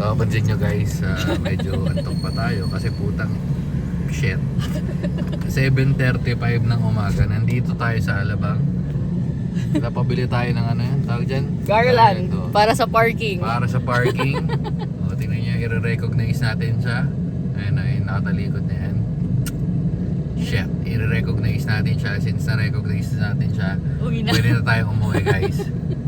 Nakapansin nyo guys, ah, medyo antok pa tayo kasi putang shit. 7.35 ng umaga, nandito tayo sa Alabang. Napabili tayo ng ano yan, tawag dyan? Garland. Ito. Para sa parking. Para sa parking. o, tingnan nyo, i-recognize natin siya. Ayun na, yung nakatalikod na yan. Shit, i-recognize natin siya. Since na-recognize natin siya, Uwi na. pwede na tayo umuwi guys.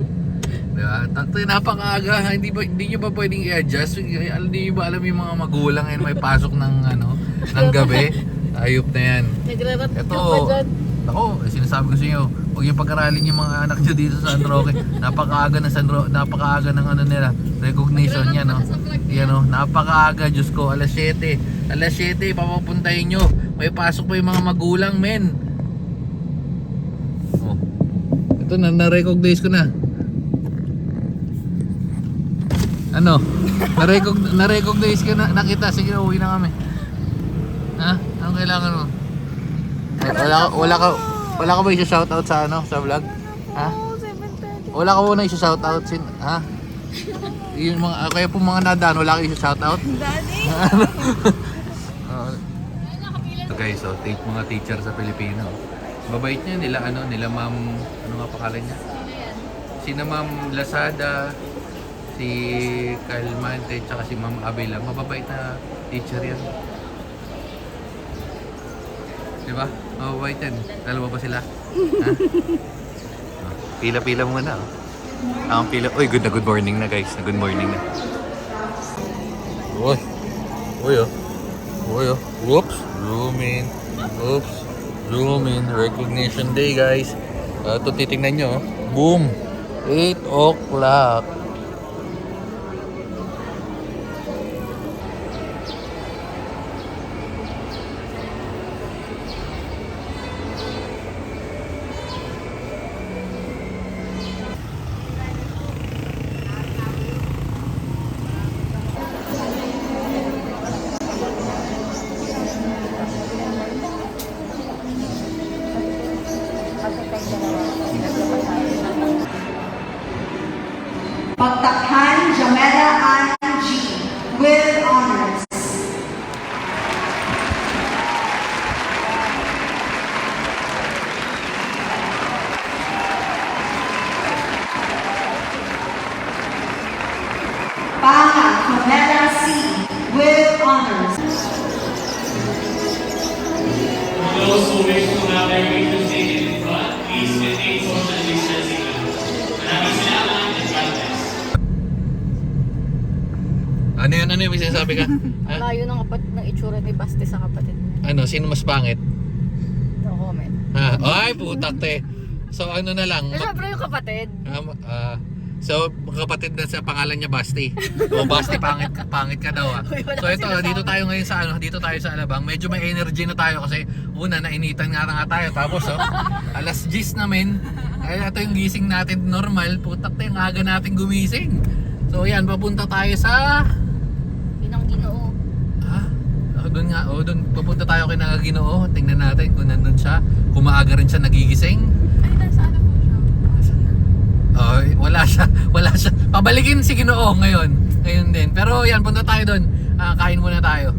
Diba? Takto, napakaaga. Hindi ba hindi niyo ba pwedeng i-adjust? Hindi niyo ba alam yung mga magulang and may pasok ng ano, ng gabi? Ayop na yan. Nagrarat Ito, ka pa dyan. ako, sinasabi ko sa inyo, huwag yung pag-aralin yung mga anak nyo dito sa San Roque. Napakaaga ng San Roque, napakaaga ng ano nila, recognition yan, no? Yan, no? Napakaaga, Diyos ko, alas 7. Alas 7, papapuntahin nyo. May pasok pa yung mga magulang, men. Oh. Ito na, na-recognize ko na. Ano? Na-recognize, na-recognize ka na, nakita. Sige, uwi na kami. Ha? Anong kailangan mo? Wala, wala ka wala ka ba i-shoutout sa ano sa vlog? Ha? Wala ka muna i-shoutout sin ha? Yung mga kaya po mga nadaan wala ka i-shoutout? Daddy! Uh, so guys, so take mga teacher sa Pilipino. Babait niya nila ano, nila Ma'am ano nga pangalan niya? Sina Ma'am Lazada, si Calmante, tsaka si Ma'am Abela. Mababait na teacher yan. Di ba? Mababait yan. Dalawa ba sila? ha? Ah, Pila-pila muna. Oh. Ang pila. Uy, good na good morning na guys. Na good morning na. Uy. Uy oh. Uy oh. Whoops. Zoom in. Oops. Zoom in. Recognition day guys. Uh, ito titingnan nyo. oh. Boom. 8 o'clock. Ano yun? Ano yung may sinasabi ka? Ha? Layo ng, kapat ng itsura ni Basti sa kapatid niya. ano? Sino mas pangit? No comment. Ha? Ay, putak te. So ano na lang. Eh, mag- syempre yung kapatid. Um, ah, so, kapatid na sa pangalan niya Basti. O Basti, pangit, ka- pangit ka daw ah. Uy, wala So ito, sinasabi. dito tayo ngayon sa ano, dito tayo sa Alabang. Medyo may energy na tayo kasi una, nainitan nga na nga tayo. Tapos oh, alas 10 namin. Ay, ito yung gising natin normal. Putak tayo, yung aga natin gumising. So yan, papunta tayo sa... Pinang ginoo. Ha? Oh, doon nga, oh, doon. Papunta tayo kay Nagaginoo. Tingnan natin kung nandun siya. Kung maaga rin siya nagigising. Ay, nasa ano po siya? Oh, wala siya, wala siya. Pabalikin si Ginoo ngayon. Ngayon din. Pero yan, punta tayo doon. Ah, kain muna tayo.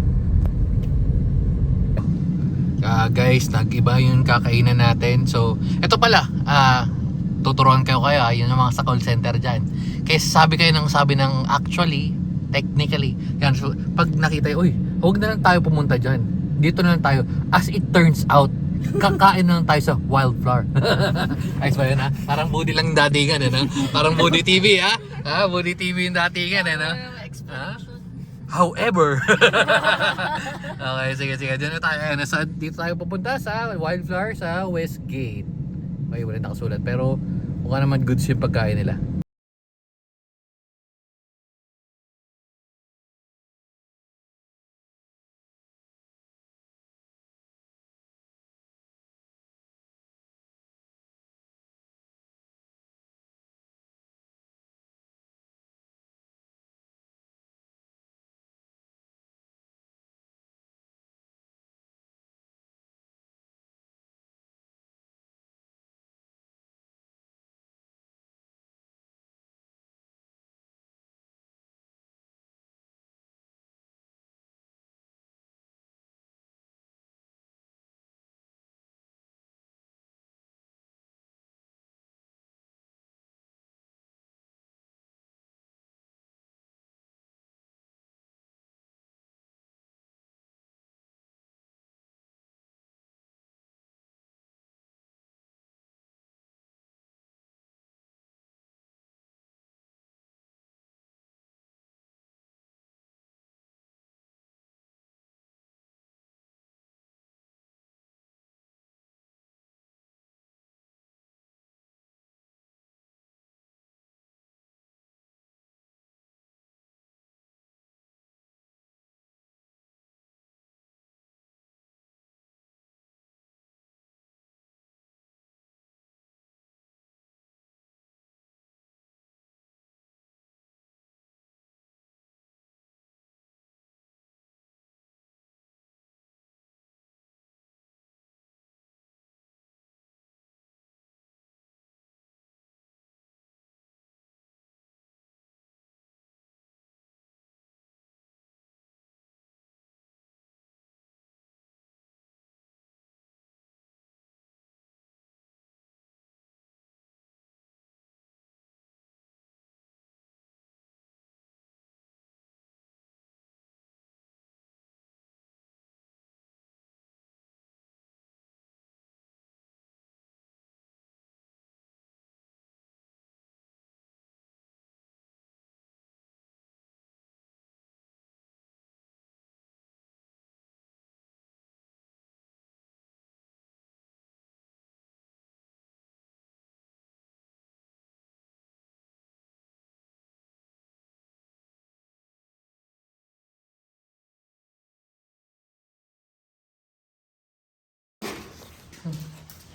Ah, guys, nag-iba yung kakainan natin. So, eto pala, ah, tuturuan kayo kayo, ah, yun yung mga sa call center dyan. Kaya sabi kayo ng sabi ng actually, technically, yan, so, pag nakita yun, uy, huwag na lang tayo pumunta dyan. Dito na lang tayo. As it turns out, kakain na lang tayo sa wildflower. Ayos ba yun ha? Parang body lang datingan ano? Parang body TV ha? Ha? Body TV yung datingan ano? Ha? However, okay, sige, sige. Diyan na tayo. Ayan, nasa, dito tayo pupunta sa Wildflower sa Westgate. Okay, wala nakasulat. Pero mukha naman goods yung pagkain nila.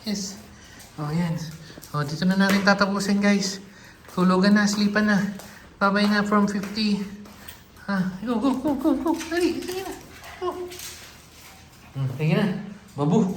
Yes. Oh, yan. Oh, dito na natin tatapusin, guys. Hulugan na, sleepan na. Babay na from 50. Ha? Go, go, go, go, go. Dali, sige na. Go. Hmm, sige na. Babu.